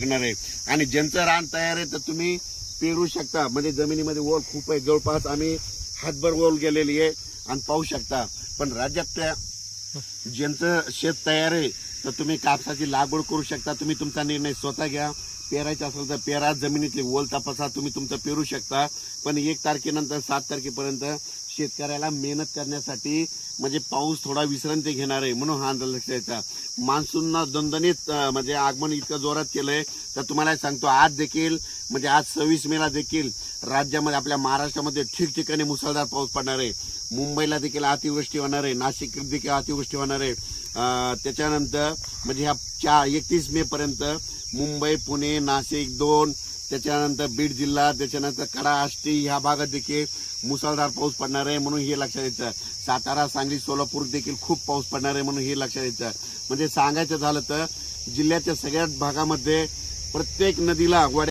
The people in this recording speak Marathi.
लागणार आहे. आणि ज्यांचं रान तयार आहे तर तुम्ही पेरू शकता. म्हणजे जमिनीमध्ये ओल खूप आहे. जवळपास आम्ही हातभर ओल गेलेली आहे. आणि पाहू शकता. पण राज्यात त्या ज्यांचं शेत तयार आहे तर तुम्ही कापसाची लागवड करू शकता. तुम्ही तुमचा निर्णय स्वतः घ्या. पेरायचा असेल तर पेरा. जमिनीतली ओल तपासा. तुम्ही तुमचं पेरू शकता. पण एक तारखेनंतर सात तारखेपर्यंत शेतकऱ्याला मेहनत करण्यासाठी म्हणजे पाऊस थोडा विश्रांती घेणार आहे म्हणून हा अंदाज लक्षात यायचा मान्सूनना दणदणीत म्हणजे आगमन इतकं जोरात केलंय. तर तुम्हाला सांगतो आज देखील म्हणजे आज सव्वीस मेला देखील राज्यामध्ये आपल्या महाराष्ट्रामध्ये ठिकठिकाणी मुसळधार पाऊस पडणार आहे. मुंबईला देखील अतिवृष्टी होणार आहे. नाशिक देखील अतिवृष्टी होणार आहे. त्याच्यानंतर म्हणजे ह्या चार एकतीस मे पर्यंत मुंबई पुणे नाशिक दोन त्याच्यानंतर बीड जिल्हा त्याच्यानंतर कडा आष्टी ह्या भागात देखील मुसळधार पाऊस पडणार आहे म्हणून हे लक्षात यायचं सातारा सांगली सोलापूर देखील खूप पाऊस पडणार आहे म्हणून हे लक्षात यायचं म्हणजे सांगायचं झालं तर जिल्ह्याच्या सगळ्याच भागामध्ये प्रत्येक नदीला वड्या